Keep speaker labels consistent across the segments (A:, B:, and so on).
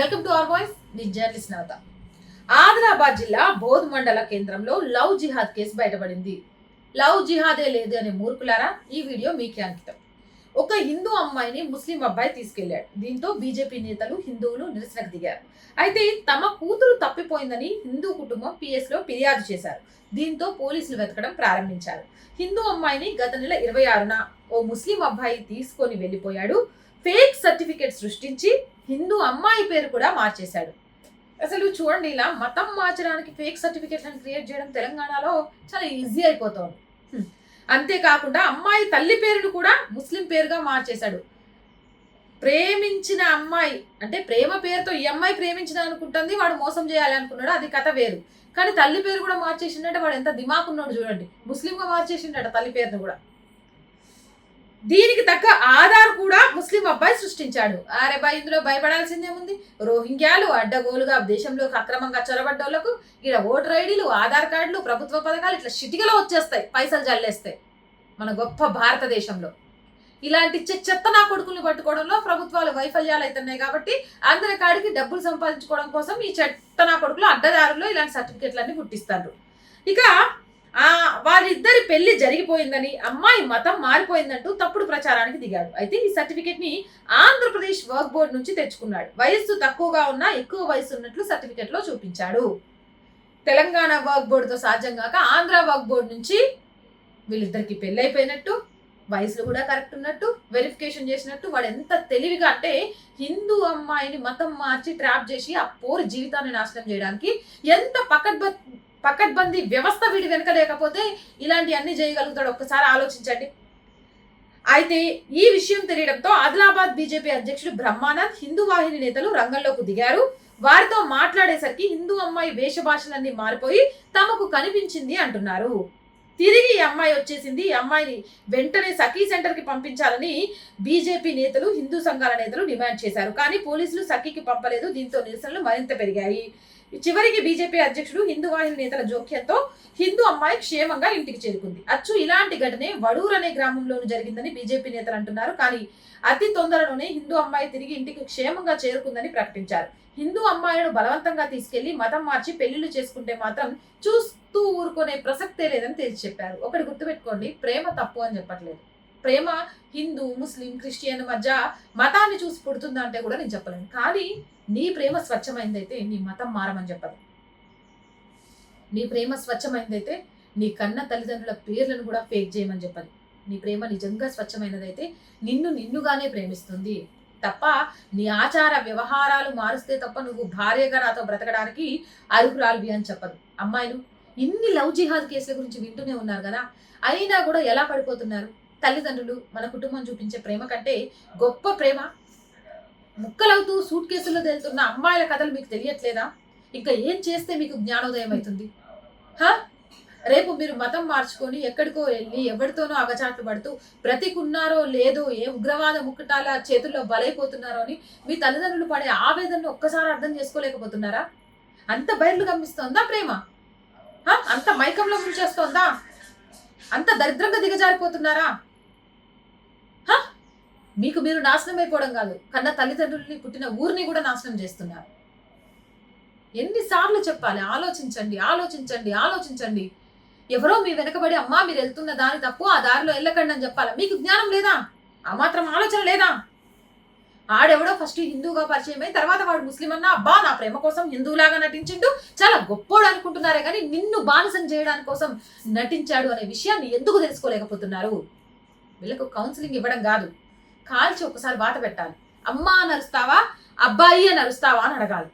A: Welcome to our వాయిస్ని journalist నవత ఆదిలాబాద్ జిల్లా బోధ్ మండల కేంద్రంలో లవ్ జిహాద్ కేసు బయటపడింది. లవ్ జిహాదే లేదు అనే మూర్ఖులారా ఈ వీడియో మీకే అంకితం. ఒక హిందూ అమ్మాయిని ముస్లిం అబ్బాయి తీసుకెళ్ళాడు దీంతో బీజేపీ నేతలు హిందువులు నిరసనకు దిగారు. అయితే తమ కూతురు తప్పిపోయిందని హిందూ కుటుంబం పిఎస్లో ఫిర్యాదు చేశారు. దీంతో పోలీసులు వెతకడం ప్రారంభించారు. హిందూ అమ్మాయిని గత నెల ఇరవై ఆరున ఓ ముస్లిం అబ్బాయి తీసుకొని వెళ్ళిపోయాడు. ఫేక్ సర్టిఫికేట్ సృష్టించి హిందూ అమ్మాయి పేరు కూడా మార్చేశాడు. అసలు చూడండి ఇలా మతం మార్చడానికి ఫేక్ సర్టిఫికేట్లను క్రియేట్ చేయడం తెలంగాణలో చాలా ఈజీ అయిపోతుంది. అంతేకాకుండా అమ్మాయి తల్లి పేరును కూడా ముస్లిం పేరుగా మార్చేశాడు. ప్రేమించిన అమ్మాయి అంటే ప్రేమ పేరుతో ఈ అమ్మాయి ప్రేమించిన అనుకుంటుంది వాడు మోసం చేయాలి అనుకున్నాడు అది కథ వేరు. కానీ తల్లి పేరు కూడా మార్చేసిండట వాడు ఎంత దిమాకున్నాడు చూడండి. ముస్లింగా మార్చేసిండట తల్లి పేరును కూడా. దీనికి తగ్గ ఆధార్ కూడా సృష్టించాడు. అరే బా ఇందులో భయపడాల్సిందేముంది? రోహింగ్యాలు అడ్డగోలుగా దేశంలోకి అక్రమంగా చొరబడ్డోళ్ళకు ఇక్కడ ఓటర్ ఐడీలు ఆధార్ కార్డులు ప్రభుత్వ పథకాలు ఇట్లా చిటికలో వచ్చేస్తాయి పైసలు జల్లేస్తాయి మన గొప్ప భారతదేశంలో. ఇలాంటి చె- చెత్త నా కొడుకుల్ని పట్టుకోవడంలో ప్రభుత్వాలు వైఫల్యాలు అవుతున్నాయి కాబట్టి అందరి కాడికి డబ్బులు సంపాదించుకోవడం కోసం ఈ చెత్త నా కొడుకులు అడ్డదారుల్లో ఇలాంటి సర్టిఫికెట్లన్నీ పుట్టిస్తారు ఇక ఆ వారిద్దరి పెళ్ళి జరిగిపోయిందని అమ్మాయి మతం మారిపోయిందంటూ తప్పుడు ప్రచారానికి దిగాడు. అయితే ఈ సర్టిఫికెట్ని ఆంధ్రప్రదేశ్ వర్క్ బోర్డు నుంచి తెచ్చుకున్నాడు. వయస్సు తక్కువగా ఉన్న ఎక్కువ వయసు ఉన్నట్లు సర్టిఫికెట్లో చూపించాడు. తెలంగాణ వర్క్ బోర్డుతో సాధ్యం కాక ఆంధ్ర వర్క్ బోర్డు నుంచి వీళ్ళిద్దరికి పెళ్ళి అయిపోయినట్టు వయసులో కూడా కరెక్ట్ ఉన్నట్టు వెరిఫికేషన్ చేసినట్టు వాడు ఎంత తెలివిగా అంటే హిందూ అమ్మాయిని మతం మార్చి ట్రాప్ చేసి ఆ పోరు జీవితాన్ని నాశనం చేయడానికి ఎంత పకడ్బ పకడ్బందీ వ్యవస్థ వీడి వెనుక లేకపోతే ఇలాంటి అన్ని చేయగలుగుతాడు. ఒక్కసారి ఆలోచించండి. అయితే ఈ విషయం తెలియడంతో ఆదిలాబాద్ బీజేపీ అధ్యక్షుడు బ్రహ్మానంద్ హిందూ వాహిని నేతలు రంగంలోకి దిగారు. వారితో మాట్లాడేసరికి హిందూ అమ్మాయి వేషభాషలన్నీ మారిపోయి తమకు కనిపించింది అంటున్నారు. తిరిగి ఈ అమ్మాయి వచ్చేసింది. ఈ అమ్మాయిని వెంటనే సఖీ సెంటర్కి పంపించాలని బీజేపీ నేతలు హిందూ సంఘాల నేతలు డిమాండ్ చేశారు. కానీ పోలీసులు సఖీకి పంపలేదు. దీంతో నిరసనలు మరింత పెరిగాయి. చివరికి బీజేపీ అధ్యక్షుడు హిందూ వాహిని నేతల జోక్యంతో హిందూ అమ్మాయి క్షేమంగా ఇంటికి చేరుకుంది. అచ్చు ఇలాంటి ఘటనే వడూర్ అనే గ్రామంలోనూ జరిగిందని బీజేపీ నేతలు అంటున్నారు. కానీ అతి తొందరలోనే హిందూ అమ్మాయి తిరిగి ఇంటికి క్షేమంగా చేరుకుందని ప్రకటించారు. హిందూ అమ్మాయిలను బలవంతంగా తీసుకెళ్ళి మతం మార్చి పెళ్ళిళ్ళు చేసుకుంటే మాత్రం చూస్తూ ఊరుకునే ప్రసక్తే లేదని తేల్చి చెప్పారు. ఒకటి గుర్తుపెట్టుకోండి ప్రేమ తప్పు అని చెప్పట్లేదు. ప్రేమ హిందూ ముస్లిం క్రిస్టియన్ మధ్య మతాన్ని చూసి పుడుతుందంటే కూడా నేను చెప్పలేను. కానీ నీ ప్రేమ స్వచ్ఛమైందైతే నీ మతం మారమని చెప్పదు. నీ ప్రేమ స్వచ్ఛమైందైతే నీ కన్న తల్లిదండ్రుల పేర్లను కూడా ఫేక్ చేయమని చెప్పదు. నీ ప్రేమ నిజంగా స్వచ్ఛమైనదైతే నిన్ను నిన్నుగానే ప్రేమిస్తుంది. తప్ప నీ ఆచార వ్యవహారాలు మారుస్తే తప్ప నువ్వు భార్యగా నాతో బ్రతకడానికి అర్హురాలివి అని చెప్పదు. అమ్మాయిలు ఇన్ని లవ్ జిహాద్ కేసుల గురించి వింటూనే ఉన్నారు కదా? అయినా కూడా ఎలా పడిపోతున్నారు? తల్లిదండ్రులు మన కుటుంబం చూపించే ప్రేమ కంటే గొప్ప ప్రేమ ముక్కలవుతూ సూట్ కేసుల్లో తేలుతున్న అమ్మాయిల కథలు మీకు తెలియట్లేదా? ఇంకా ఏం చేస్తే మీకు జ్ఞానోదయం అవుతుంది? హా? రేపు మీరు మతం మార్చుకొని ఎక్కడికో వెళ్ళి ఎవరితోనో అగచాట్లు పడుతూ బ్రతికున్నారో లేదో ఏ ఉగ్రవాద ముక్కటాల చేతుల్లో బలైపోతున్నారో అని మీ తల్లిదండ్రులు పడే ఆవేదనను ఒక్కసారి అర్థం చేసుకోలేకపోతున్నారా? అంత బయర్లు గమనిస్తోందా ప్రేమ? అంత మైకంలో ముంచేస్తోందా? అంత దరిద్రంగా దిగజారిపోతున్నారా? మీకు మీరు నాశనం అయిపోవడం కాదు. కన్న తల్లిదండ్రుల్ని పుట్టిన ఊరిని కూడా నాశనం చేస్తున్నారు. ఎన్నిసార్లు చెప్పాలి ఆలోచించండి ఆలోచించండి ఆలోచించండి. ఎవరో మీ వెనకబడి అమ్మా మీరు వెళ్తున్న దారి తప్పు ఆ దారిలో వెళ్ళకండి అని చెప్పాలా? మీకు జ్ఞానం లేదా? ఆ మాత్రం ఆలోచన లేదా? ఆడెవడో ఫస్ట్ హిందూగా పరిచయం అయి తర్వాత వాడు ముస్లిం అన్నా అబ్బా నా ప్రేమ కోసం హిందువులాగా నటించిండు చాలా గొప్పోడు అనుకుంటున్నారే కానీ నిన్ను బానిసం చేయడానికి కోసం నటించాడు అనే విషయాన్ని ఎందుకు తెలుసుకోలేకపోతున్నారు? వీళ్ళకు కౌన్సిలింగ్ ఇవ్వడం కాదు. కాల్చి ఒకసారి వాత పెట్టాలి. అమ్మా నరుస్తావా అబ్బాయి అని అని అడగాలి.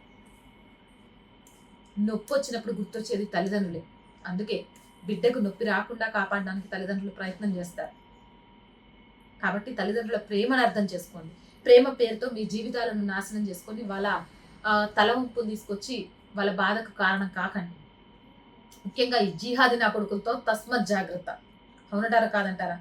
A: నొప్పి వచ్చినప్పుడు గుర్తొచ్చేది తల్లిదండ్రులే. అందుకే బిడ్డకు నొప్పి రాకుండా కాపాడడానికి తల్లిదండ్రులు ప్రయత్నం చేస్తారు. కాబట్టి తల్లిదండ్రుల ప్రేమను అర్థం చేసుకోండి. ప్రేమ పేరుతో మీ జీవితాలను నాశనం చేసుకొని వాళ్ళ తల వంపును తీసుకొచ్చి వాళ్ళ బాధకు కారణం కాకండి. ముఖ్యంగా ఈ జీహాది నా కొడుకులతో తస్మత్ జాగ్రత్త. అవునంటారా కాదంటారా?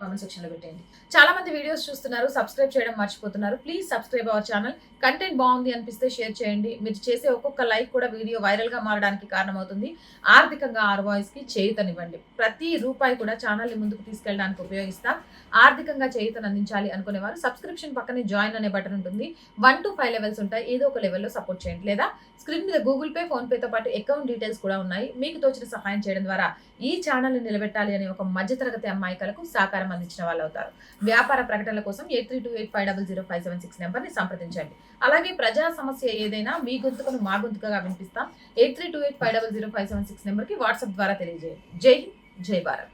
A: కామెంట్ సెక్షన్లో పెట్టేయండి. పెట్టండి చాలా మంది వీడియోస్ చూస్తున్నారు సబ్స్క్రైబ్ చేయడం మర్చిపోతున్నారు. Please subscribe our channel content బాగుంది అనిపిస్తే షేర్ చేయండి. మీరు చేసే ఒక్కొక్క లైక్ కూడా వీడియో వైరల్గా మారడానికి కారణమవుతుంది. ఆర్థికంగా ఆర్ వాయిస్కి చేయుతనివ్వండి. ప్రతి రూపాయి కూడా ఛానల్ని ముందుకు తీసుకెళ్ళడానికి ఉపయోగిస్తాం. ఆర్థికంగా చేయుతను అందించాలి అనుకునే వారు సబ్స్క్రిప్షన్ పక్కనే జాయిన్ అనే బటన్ ఉంటుంది. వన్ టు ఫైవ్ లెవెల్స్ ఉంటాయి. ఏదో ఒక లెవెల్లో సపోర్ట్ చేయండి. లేదా స్క్రీన్ మీద గూగుల్ పే ఫోన్పేతో పాటు అకౌంట్ డీటెయిల్స్ కూడా ఉన్నాయి. మీకు తోచిన సహాయం చేయడం ద్వారా ఈ ఛానల్ని నిలబెట్టాలి అనే ఒక మధ్యతరగతి అమ్మాయికలకు సహకారం అందించిన వాళ్ళు అవుతారు. వ్యాపార ప్రకటనల కోసం eight three two eight five double zero five seven six నెంబర్ని సంప్రదించండి. అలాగే ప్రజా సమస్య ఏదైనా మీ గొంతుకను మా గొంతుకగా వినిపిస్తాం. Eight three two eight five double zero five seven six నెంబర్కి వాట్సాప్ ద్వారా తెలియజేయండి. జై హింద్ జై భారత్.